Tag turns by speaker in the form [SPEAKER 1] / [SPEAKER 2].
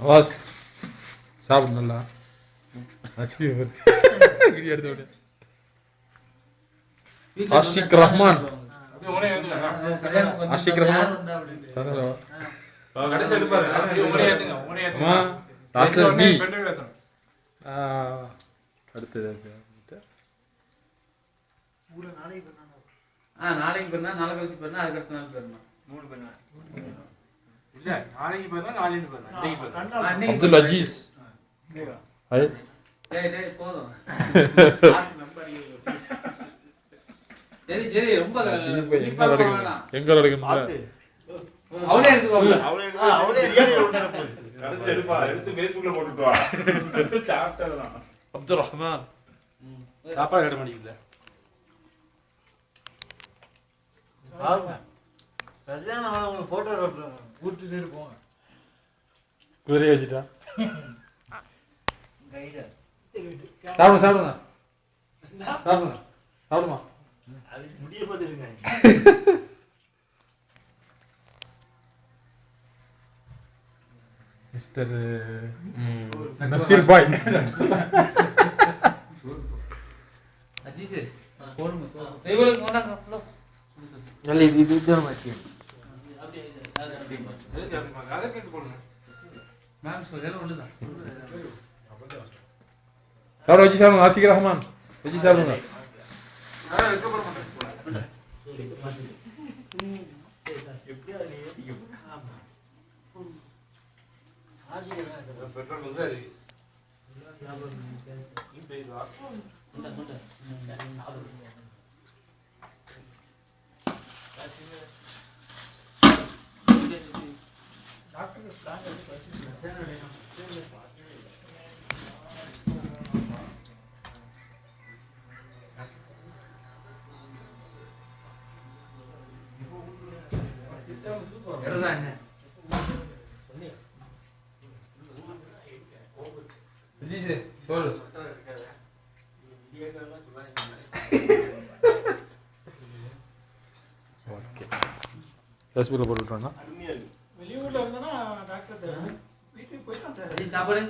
[SPEAKER 1] நவாஸ் சாப்பிடு நல்லா. வீடியோ எடுத்து ஆஷிக் ரஹ்மான். ஆஷிக் ரஹ்மான். அடுத்தது
[SPEAKER 2] ஆ நாளைக்கு பெருனா நாளை கழிச்சு பெருனா அதுக்கு அடுத்த நாள் பெருனா
[SPEAKER 3] மூணு பெண்ணா? நாளைக்கு பெருனா, நாளைக்கு. இன்னைக்கு
[SPEAKER 1] அப்துல் அஜீஸ்
[SPEAKER 2] டேய் டேய் போதும். சரி சரி ரொம்ப
[SPEAKER 1] எங்க
[SPEAKER 3] எடுப்பா, எடுத்து போட்டுட்டு வா.
[SPEAKER 1] அப்துல் ரஹ்மான்.
[SPEAKER 2] ம்.
[SPEAKER 3] சாப்பாடு கட்ட மாட்டேங்குது
[SPEAKER 4] உங்களுக்கு photo எடுத்துறாங்க. கூட்டிட்டு போங்க.
[SPEAKER 1] குதிரையை வச்சுட்டா?
[SPEAKER 4] கையில
[SPEAKER 1] சாப்பிடுங்க சாப்பிடுங்க சாப்பிடுங்க சாப்பிடுமா?
[SPEAKER 4] அதுக்கு முடிய பார்த்துருங்க.
[SPEAKER 1] மிஸ்டர் நசீர் பாய்.
[SPEAKER 2] அஜீஸ் போடுங்க போடுங்க. அவ்வளோ.
[SPEAKER 4] இது இது இதுதான் மாற்றி
[SPEAKER 1] சாப்பிட வச்சு சாப்பிடுங்க. ஆசிக் ரஹ்மான். வச்சு
[SPEAKER 3] மாட்டேன் பெட்ரோல் வந்து அது
[SPEAKER 2] கொண்டா கொண்டா
[SPEAKER 1] சொல்லு ஓகே ஃபேஸ்புக்கில் போட்டு
[SPEAKER 5] வெளியூர்ல இருந்தனா டாக்டர் வீட்டுக்கு போயிட்டு
[SPEAKER 2] சாப்பாடு?